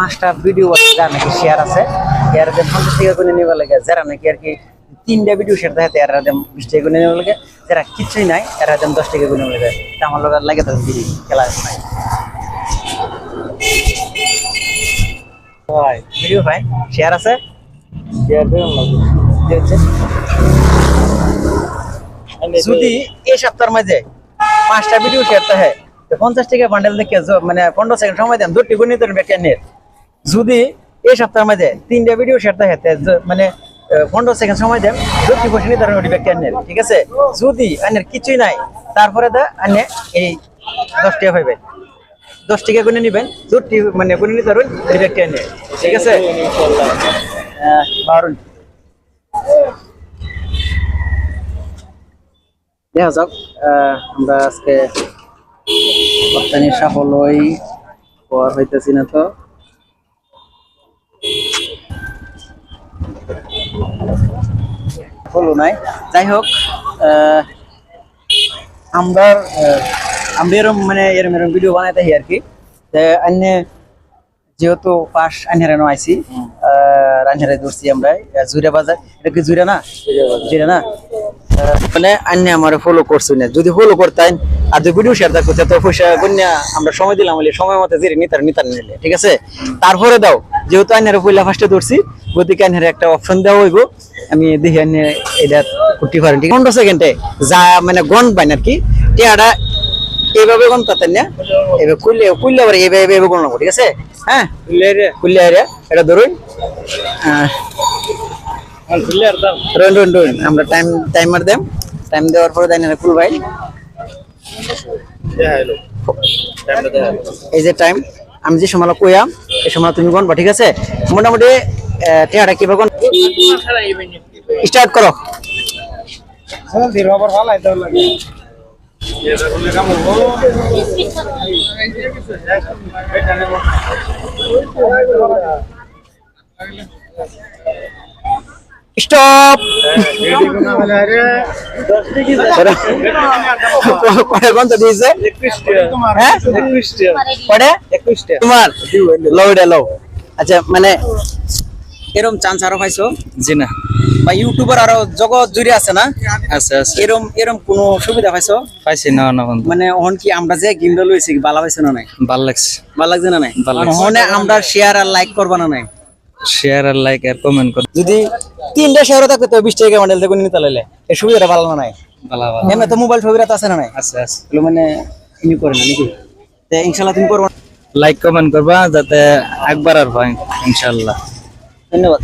পাঁচটা ভিডিও আছে যার নাকি শেয়ার আছে এর যে পঞ্চাশ টাকা করে নেওয়া লাগে যারা নাকি আর কি তিনটা ভিডিও শেয়ার দেখাতে এরা দেম বিশ টাকা করে নেওয়া লাগে যারা কিছুই নাই এরা দেম দশ টাকা করে নেওয়া লাগে। তা আমার লোক লাগে তো ভিডিও খেলা নাই। ভাই ভিডিও ভাই শেয়ার আছে? শেয়ার? যদি এই সপ্তাহের মাঝে পাঁচটা ভিডিও শেয়ার হ্যাঁ পঞ্চাশ টাকা বান্ডেল দেখে মানে পনেরো সেকেন্ড সময় দেন দুটি গুণিত ধরুন ব্যাখ্যানের যদি এই সপ্তাহের মাঝে তিনটা ভিডিও শেয়ার হ্যাঁ মানে পনেরো সেকেন্ড সময় দেন দুটি বসে ধরেন ওটি ব্যাখ্যানের ঠিক আছে? যদি আনের কিছুই নাই, তারপরে দা আনে এই দশ টাকা পাইবেন। দশ টাকা গুনে নিবেন দুটি মানে গুনে নিতে ধরুন ওটি ব্যাখ্যানের ঠিক আছে? দেখা যাক আমরা আজকে রপ্তানি সাফল্যই হইতেছি না তো। হলো নাই। যাই হোক আমরা আমরা এরম মানে এরম এরম ভিডিও বানাইতে আর কি। অন্য যেহেতু পাশ আনহারানো আইছি রানহারাই ধরছি আমরা জুড়ে বাজার এটা কি জুড়ে না? জুড়ে না? মানে আন্য আমার ফলো করছি না। যদি ফলো করতেন আর যদি ভিডিও শেয়ার করতে তো পয়সা গুন্যা আমরা সময় দিলাম বলে সময় মতো যে নিতার নিতার নিলে ঠিক আছে? তারপরে দাও যেহেতু আইনের পয়লা ফার্স্টে ধরছি গতিকে আইনের একটা অপশন দেওয়া হইব। আমি দেখি আইনে এটা করতে পারেন ঠিক পনেরো সেকেন্ডে যা মানে গন বাইন আর কি টিয়াটা এইভাবে গন তাতে না এবার খুললে খুললে আবার এইভাবে এইভাবে গণ ঠিক আছে? হ্যাঁ? খুললে আরে এটা ধরুন আমরা টাইম টাইমার দেম। টাইম দেওয়ার পরে দেন ফুল ভাই দেখা হলো টাইমটা দেখা হলো এই যে টাইম আমি যে সময় কইয়াম এই সময় তুমি গনবা ঠিক আছে? মোটামুটি টিয়াটা কীভাবে গন স্টার্ট করো। স্টপ রেডি কোনা হলে আরে 10 টিকি পরে গন্ত দিয়েছে? তোমার হ্যাঁ? 21 টাকা পরে? 21 টাকা তোমার? লও এটা লও। আচ্ছা মানে এরম চান্স আরও পাইছো? জি না। বা ইউটিউবার আরও জগৎ জুড়ে আছে না? আছে আছে। এরম এরম কোনো সুবিধা পাইছো? পাইছি না না বন্ধু। মানে ওহন কি আমরা যে গিমটা লইছি বালা পাইছো না নাই? ভালো লাগছে। ভালো লাগছে না নাই? ভালো লাগছে। ওহনে আমরা শেয়ার আর লাইক করবা না নাই? শেয়ার আর লাইক আর কমেন্ট করুন যদি তিনটা শেয়ার থাকে তো বিশ টাকা মডেল দেখুন নিতে লাইলে এই সুবিধাটা ভালো না নাই? ভালো ভালো। এমনি তো মোবাইল ছবিরা তো আছে না নাই? আছে আছে। তাহলে মানে তুমি করে না নাকি? তে ইনশাআল্লাহ তুমি করবা লাইক কমেন্ট করবা যাতে একবার আর হয় ইনশাআল্লাহ ধন্যবাদ।